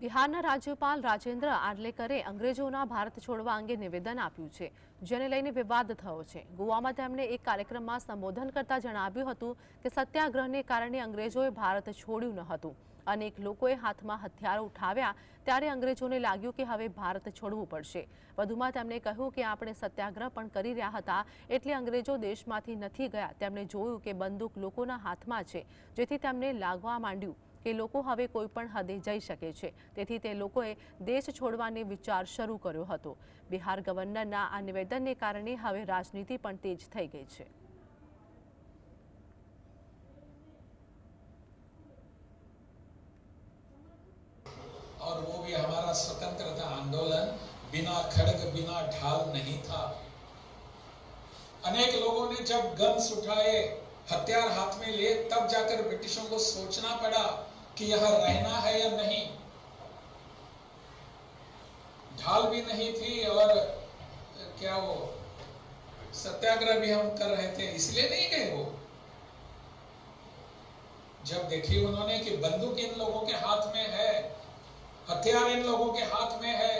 બિહારના રાજ્યપાલ રાજેન્દ્ર આર્લેકરે અંગ્રેજોના ભારત છોડવા અંગે નિવેદન આપ્યું છે, જેને લઈને વિવાદ થયો છે. ગોવામાં તેમણે એક કાર્યક્રમમાં સંબોધન કરતા જણાવ્યું હતું કે સત્યાગ્રહને કારણે અંગ્રેજોએ ભારત છોડ્યું ન હતું અનેક લોકોએ હાથમાં હથિયારો ઉઠાવ્યા ત્યારે અંગ્રેજોને લાગ્યું કે હવે ભારત છોડવું પડશે. વધુમાં તેમણે કહ્યું કે આપણે સત્યાગ્રહ પણ કરી રહ્યા હતા એટલે અંગ્રેજો દેશમાંથી નથી ગયા. તેમણે જોયું કે બંદૂક લોકોના હાથમાં છે, જેથી તેમને લાગવા માંડ્યું. કે લોકો હવે કોઈ પણ હદે જઈ શકે છે તેથી તે લોકોએ દેશ છોડવાની વિચાર શરૂ કર્યો હતો બિહાર ગવર્નરના આ નિવેદનને કારણે હવે રાજનીતિ પણ તેજ થઈ ગઈ છે और वो भी हमारा स्वतंत्रता आंदोलन बिना खड़ग बिना ढाल नहीं था अनेक लोगों ने जब गन्स उठाए हथियार हाथ में लिए तब जाकर ब्रिटिशों को सोचना पड़ा कि यहाँ रहना है या नहीं। ढाल भी नहीं थी और, क्या वो, सत्याग्रह भी हम कर रहे थे, इसलिए नहीं गए वो। जब देखी उन्होंने कि बंदूक इन लोगों के हाथ में है, हथियार इन लोगों के हाथ में है